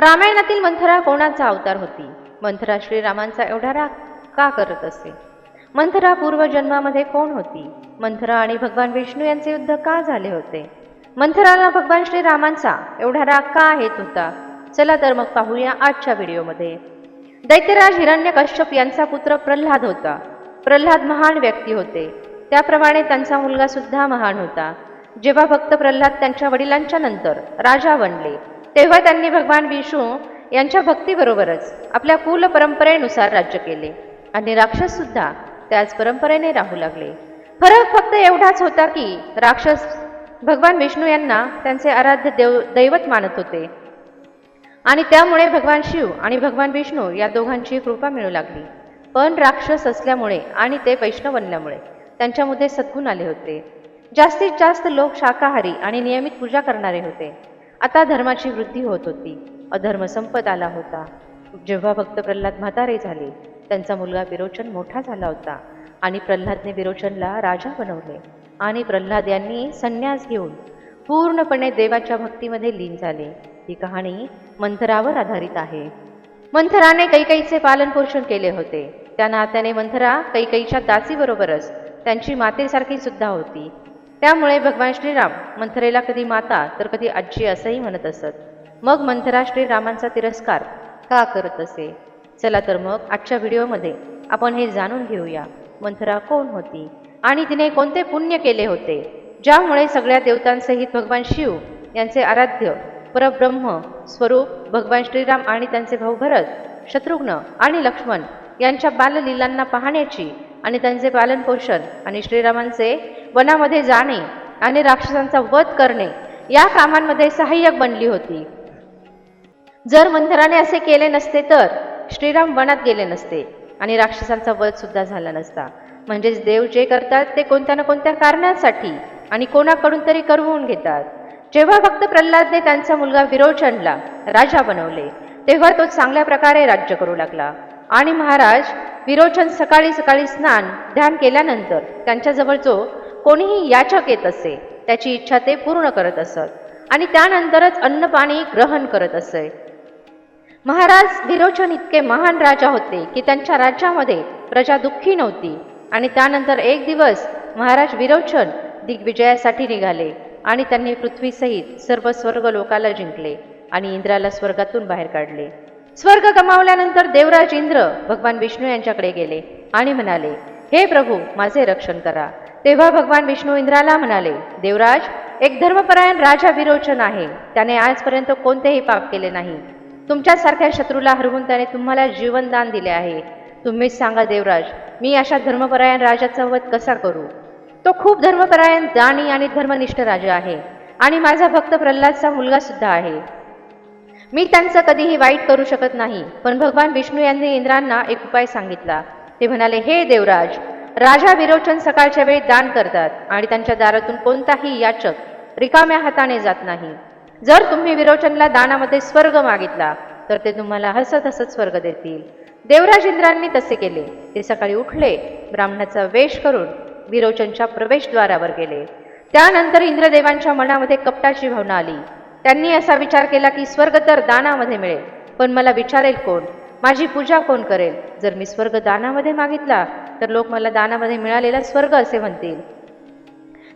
रामायणातील मंथरा कोणाचा अवतार होती? मंथरा श्रीरामांचा एवढा राग का करत असे? मंथरा पूर्वजन्मामध्ये कोण होती? मंथरा आणि भगवान विष्णू यांचे युद्ध का झाले होते? मंथराला भगवान श्रीरामांचा एवढा राग का येत होता? चला तर मग पाहूया आजच्या व्हिडिओमध्ये. दैत्यराज हिरण्य कश्यप यांचा पुत्र प्रल्हाद होता. प्रल्हाद महान व्यक्ती होते. त्याप्रमाणे त्यांचा मुलगा सुद्धा महान होता. जेव्हा भक्त प्रल्हाद त्यांच्या वडिलांच्या नंतर राजा बनले तेव्हा त्यांनी भगवान विष्णू यांच्या भक्तीबरोबरच आपल्या कुल परंपरेनुसार राज्य केले. आणि राक्षस सुद्धा त्याच परंपरेने राहू लागले. फरक फक्त एवढाच होता की राक्षस भगवान विष्णू यांना त्यांचे आराध्य देव दैवत मानत होते. आणि त्यामुळे भगवान शिव आणि भगवान विष्णू या दोघांची कृपा मिळू लागली. पण राक्षस असल्यामुळे आणि ते वैष्णव बनल्यामुळे त्यांच्यामध्ये सद्गुण आले होते. जास्तीत जास्त लोक शाकाहारी आणि नियमित पूजा करणारे होते. आता धर्माची वृद्धी होत होती. अधर्म संपत आला होता. जेव्हा भक्त प्रल्हाद म्हातारे झाले त्यांचा मुलगा विरोचन मोठा झाला होता आणि प्रल्हादने विरोचनला राजा बनवले आणि प्रल्हाद यांनी संन्यास घेऊन पूर्णपणे देवाच्या भक्तीमध्ये लीन झाले. ही कहाणी मंथरावर आधारित आहे. मंथराने कैकईचे पालन पोषण केले होते. त्या नात्याने मंथरा कैकईच्या दासीबरोबरच त्यांची मातेसारखी सुद्धा होती. त्यामुळे भगवान श्रीराम मंथरेला कधी माता तर कधी आजी असंही म्हणत असत. मग मंथरा श्रीरामांचा तिरस्कार का करत असे? चला तर मग आजच्या व्हिडिओमध्ये आपण हे जाणून घेऊया मंथरा कोण होती? आणि तिने कोणते पुण्य केले होते? ज्यामुळे सगळ्या देवतांसहित भगवान शिव यांचे आराध्य परब्रह्म स्वरूप भगवान श्रीराम आणि त्यांचे भाऊ भरत शत्रुघ्न आणि लक्ष्मण यांच्या बाललीलांना पाहण्याची आणि त्यांचे पालनपोषण आणि श्रीरामांचे वनामध्ये जाणे आणि राक्षसांचा वध करणे या कामांमध्ये सहाय्यक बनली होती. जर मंथराने असे केले नसते तर श्रीराम वनात गेले नसते आणि राक्षसांचा वध सुद्धा झाला नसता. म्हणजेच देव जे करतात ते कोणत्या ना कोणत्या कारणासाठी आणि कोणाकडून तरी करवून घेतात. जेव्हा फक्त प्रल्हादने त्यांचा मुलगा विरोचनला राजा बनवले तेव्हा तो चांगल्या प्रकारे राज्य करू लागला. आणि महाराज विरोचन सकाळी सकाळी स्नान ध्यान केल्यानंतर त्यांच्याजवळ जो कोणीही याचक येत असे त्याची इच्छा ते पूर्ण करत असत. आणि त्यानंतरच अन्न पाणी ग्रहण करत असे. महाराज विरोचन इतके महान राजा होते की त्यांच्या राज्यामध्ये प्रजा दुःखी नव्हती. आणि त्यानंतर एक दिवस महाराज विरोचन दिग्विजयासाठी निघाले आणि त्यांनी पृथ्वीसहित सर्व स्वर्ग लोकाला जिंकले आणि इंद्राला स्वर्गातून बाहेर काढले. स्वर्ग गमावल्यानंतर देवराज इंद्र भगवान विष्णू यांच्याकडे गेले आणि म्हणाले हे प्रभू माझे रक्षण करा. तेव्हा भगवान विष्णू इंद्राला म्हणाले देवराज एक धर्मपरायण राजा विरोचन आहे. त्याने आजपर्यंत कोणतेही पाप केले नाही. तुमच्यासारख्या शत्रूला हरवून त्याने तुम्हाला जीवनदान दिले आहे. तुम्हीच सांगा देवराज मी अशा धर्मपरायण राजाचा वध कसा करू? तो खूप धर्मपरायण दानी आणि धर्मनिष्ठ राजा आहे. आणि माझा भक्त प्रल्हादचा मुलगा सुद्धा आहे. मी त्यांचं कधीही वाईट करू शकत नाही. पण भगवान विष्णू यांनी इंद्रांना एक उपाय सांगितला. ते म्हणाले हे देवराज राजा विरोचन सकाळच्या वेळी दान करतात आणि त्यांच्या दारातून कोणताही याचक रिकाम्या हाताने जात नाही. जर तुम्ही विरोचनला दानामध्ये स्वर्ग मागितला तर ते तुम्हाला हसत हसत स्वर्ग देतील. देवराज इंद्रांनी तसे केले. ते सकाळी उठले ब्राह्मणाचा वेश करून विरोचनच्या प्रवेशद्वारावर गेले. त्यानंतर इंद्रदेवांच्या मनामध्ये कपटाची भावना आली. त्यांनी असा विचार केला की स्वर्ग तर दानामध्ये मिळेल पण मला विचारेल कोण? माझी पूजा कोण करेल? जर मी स्वर्ग दानामध्ये मागितला तर लोक मला दानामध्ये मिळालेला स्वर्ग असे म्हणतील.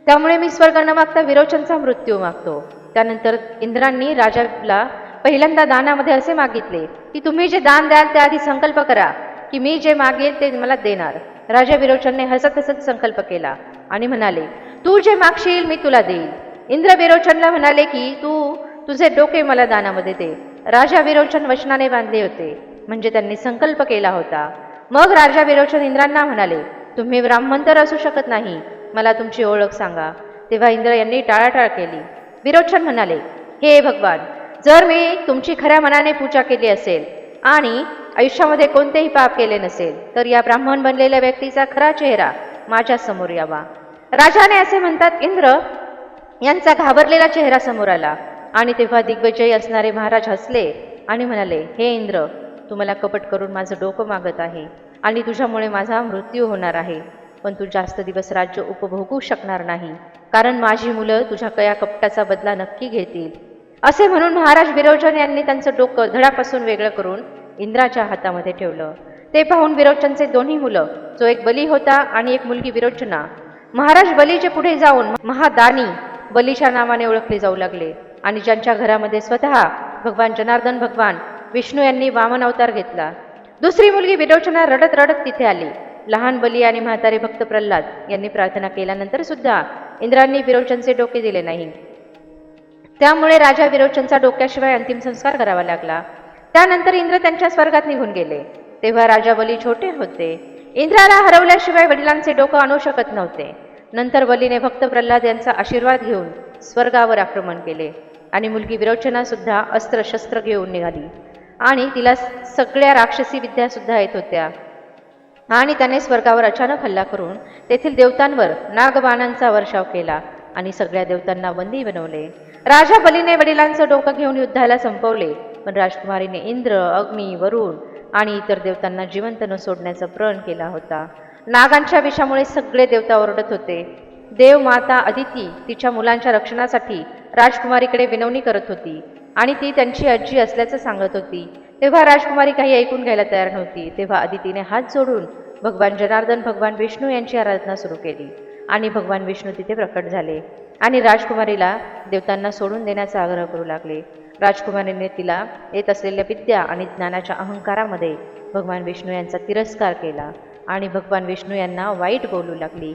त्यामुळे मी स्वर्ग न मागता विरोचनचा मृत्यू मागतो. त्यानंतर इंद्रांनी राजाला पहिल्यांदा दानामध्ये असे मागितले की तुम्ही जे दान द्याल ते आधी संकल्प करा की मी जे मागेल ते मला देणार. राजा विरोचनने हसत हसत संकल्प केला आणि म्हणाले तू जे मागशील मी तुला देईल. इंद्र विरोचनला म्हणाले की तू तुझे डोके मला दानामध्ये दे. राजा विरोचन वचनाने बांधले होते. म्हणजे त्यांनी संकल्प केला होता. मग राजा विरोचन इंद्रांना म्हणाले तुम्ही ब्राह्मण तर असू शकत नाही. मला तुमची ओळख सांगा. तेव्हा इंद्र यांनी टाळाटाळ केली. विरोचन म्हणाले हे भगवान जर मी तुमची खऱ्या मनाने पूजा केली असेल आणि आयुष्यामध्ये कोणतेही पाप केले नसेल तर या ब्राह्मण बनलेल्या व्यक्तीचा खरा चेहरा माझ्यासमोर यावा. राजाने असे म्हणतात इंद्र यांचा घाबरलेला चेहरा समोर आला आणि तेव्हा दिग्विजयी असणारे महाराज हसले आणि म्हणाले हे इंद्र तू मला कपट करून माझं डोकं मागत आहे आणि तुझ्यामुळे माझा मृत्यू होणार आहे. पण तू जास्त दिवस राज्य उपभोगू शकणार नाही. कारण माझी मुलं तुझ्या कया कपटाचा बदला नक्की घेतील. असे म्हणून महाराज विरोचन यांनी त्यांचं डोकं धडापासून वेगळं करून इंद्राच्या हातामध्ये ठेवलं. ते पाहून विरोचनचे दोन्ही मुलं जो एक बली होता आणि एक मुलगी विरोचना महाराज बलीचे पुढे जाऊन महादानी बलीच्या नावाने ओळखले जाऊ लागले आणि ज्यांच्या घरामध्ये स्वतः भगवान जनार्दन भगवान विष्णू यांनी वामन अवतार घेतला. दुसरी मुलगी विरोचना रडत रडत तिथे आली. लहान बली आणि म्हातारे भक्त प्रल्हाद यांनी प्रार्थना केल्यानंतर सुद्धा इंद्रांनी विरोचनचे डोके दिले नाही. त्यामुळे राजा विरोचनचा डोक्याशिवाय अंतिम संस्कार करावा लागला. त्यानंतर इंद्र त्यांच्या स्वर्गात निघून गेले. तेव्हा राजा बली छोटे होते. इंद्राला हरवल्याशिवाय वडिलांचे डोकं आणू शकत नव्हते. नंतर बलीने भक्त प्रल्हाद यांचा आशीर्वाद घेऊन स्वर्गावर आक्रमण केले आणि मुलगी विरोचना सुद्धा अस्त्र शस्त्र घेऊन निघाली. आणि तिला सगळ्या राक्षसी विद्यासुद्धा येत होत्या. आणि त्याने स्वर्गावर अचानक हल्ला करून तेथील देवतांवर नागबाणांचा वर्षाव केला आणि सगळ्या देवतांना बंदी बनवले. राजा बलीने वडिलांचं डोकं घेऊन युद्धाला संपवले पण राजकुमारीने इंद्र अग्नी वरुण आणि इतर देवतांना जिवंत न सोडण्याचा प्रण केला होता. नागांच्या विषामुळे सगळे देवता ओरडत होते. देव माता अदिती तिच्या मुलांच्या रक्षणासाठी राजकुमारीकडे विनवणी करत होती. आणि ती त्यांची आजी असल्याचं सांगत होती. तेव्हा राजकुमारी काही ऐकून घ्यायला तयार नव्हती. तेव्हा आदितीने हात जोडून भगवान जनार्दन भगवान विष्णू यांची आराधना सुरू केली आणि भगवान विष्णू तिथे प्रकट झाले आणि राजकुमारीला देवतांना सोडून देण्याचा आग्रह करू लागले. राजकुमारीने तिला येत असलेल्या विद्या आणि ज्ञानाच्या अहंकारामध्ये भगवान विष्णू यांचा तिरस्कार केला आणि भगवान विष्णू यांना वाईट बोलू लागली.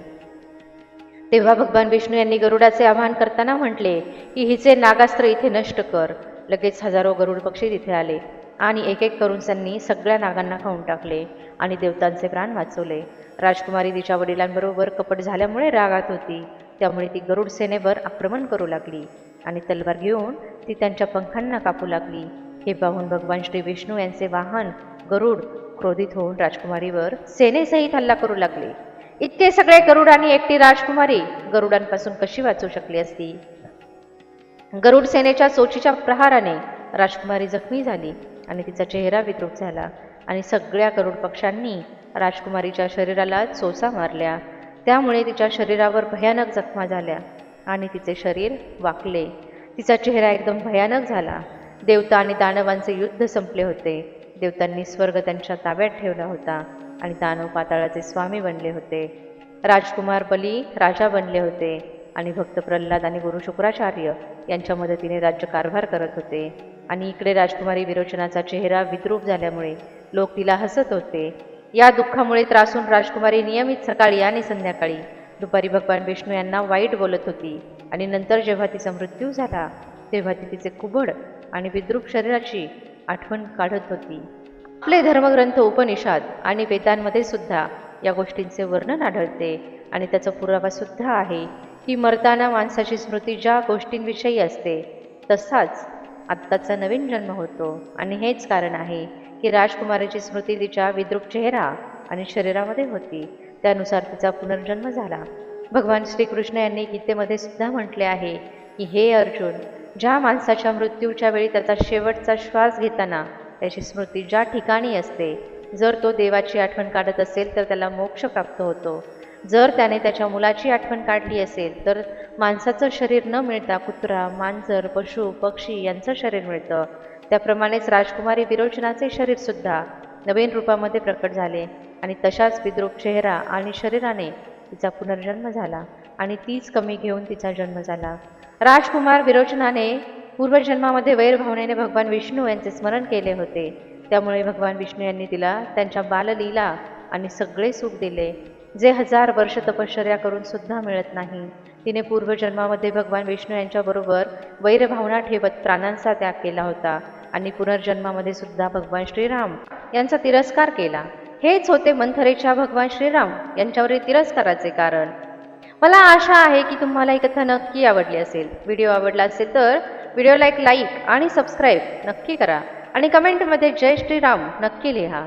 तेव्हा भगवान विष्णू यांनी गरुडाचे आवाहन करताना म्हटले की हिचे नागास्त्र इथे नष्ट कर. लगेच हजारो गरुड पक्षी तिथे आले आणि एक एक करून त्यांनी सगळ्या नागांना खाऊन टाकले आणि देवतांचे प्राण वाचवले. राजकुमारी तिच्या वडिलांबरोबर कपट झाल्यामुळे रागात होती. त्यामुळे ती गरुड सेनेवर आक्रमण करू लागली आणि तलवार घेऊन ती त्यांच्या पंखांना कापू लागली. हे पाहून भगवान श्री विष्णू यांचे वाहन गरुड क्रोधित होऊन राजकुमारीवर सेनेसहित हल्ला करू लागले. इतके सगळे गरुड आणि एकटी राजकुमारी गरुडांपासून कशी वाचू शकली असती? गरुड सेनेच्या चोचीच्या प्रहाराने राजकुमारी जखमी झाली आणि तिचा चेहरा विद्रुप झाला आणि सगळ्या गरुड पक्षांनी राजकुमारीच्या शरीराला सोसा मारल्या. त्यामुळे तिच्या शरीरावर भयानक जखमा झाल्या आणि तिचे शरीर वाकले. तिचा चेहरा एकदम भयानक झाला. देवता आणि दानवांचे युद्ध संपले होते. देवतांनी स्वर्ग त्यांच्या ताब्यात ठेवला होता. आणि दानव पाताळाचे स्वामी बनले होते. राजकुमार बली राजा बनले होते आणि भक्त प्रल्हाद आणि गुरु शुक्राचार्य यांच्या मदतीने राज्यकारभार करत होते. आणि इकडे राजकुमारी विरोचनाचा चेहरा विद्रूप झाल्यामुळे लोक तिला हसत होते. या दुःखामुळे त्रासून राजकुमारी नियमित सकाळी आणि संध्याकाळी दुपारी भगवान विष्णू यांना वाईट बोलत होती आणि नंतर जेव्हा तिचा मृत्यू झाला तेव्हा ती तिचे कुबड आणि विद्रूप शरीराची आठवण काढत होती. आपले धर्मग्रंथ उपनिषद आणि वेदांमध्ये सुद्धा या गोष्टींचे वर्णन आढळते. आणि त्याचा पुरावा सुद्धा आहे की मरताना माणसाची स्मृती ज्या गोष्टींविषयी असते तसाच आत्ताचा नवीन जन्म होतो. आणि हेच कारण आहे की राजकुमारीची स्मृती तिच्या विद्रुप चेहरा आणि शरीरामध्ये होती. त्यानुसार तिचा पुनर्जन्म झाला. भगवान श्रीकृष्ण यांनी गीतेमध्ये सुद्धा म्हटले आहे की हे अर्जुन ज्या माणसाच्या मृत्यूच्या वेळी त्याचा शेवटचा श्वास घेताना त्याची स्मृती ज्या ठिकाणी असते जर तो देवाची आठवण काढत असेल तर त्याला मोक्ष प्राप्त होतो. जर त्याने त्याच्या मुलाची आठवण काढली असेल तर माणसाचं शरीर न मिळता कुत्रा मांजर पशु पक्षी यांचं शरीर मिळतं. त्याप्रमाणेच राजकुमारी विरोचनाचे शरीरसुद्धा नवीन रूपामध्ये प्रकट झाले आणि तशाच विद्रूप चेहरा आणि शरीराने तिचा पुनर्जन्म झाला आणि तीच कमी घेऊन तिचा जन्म झाला. राजकुमार विरोचनाने पूर्वजन्मामध्ये वैरभावनेने भगवान विष्णू यांचे स्मरण केले होते. त्यामुळे भगवान विष्णू यांनी तिला त्यांच्या बाललीला आणि सगळे सुख दिले. जे हजार वर्ष तपश्चर्या करून सुद्धा मिळत नाही तिने पूर्वजन्मामध्ये भगवान विष्णू यांच्याबरोबर वैरभावना ठेवत प्राणांचा त्याग केला होता आणि पुनर्जन्मामध्ये सुद्धा भगवान श्रीराम यांचा तिरस्कार केला. हेच होते मंथरेच्या भगवान श्रीराम यांच्यावरील तिरस्काराचे कारण. मला आशा आहे की तुम्हाला ही कथा नक्की आवडली असेल. व्हिडिओ आवडला असेल तर व्हिडिओला एक लाईक आणि सबस्क्राईब नक्की करा. आणि कमेंटमध्ये जय श्रीराम नक्की लिहा.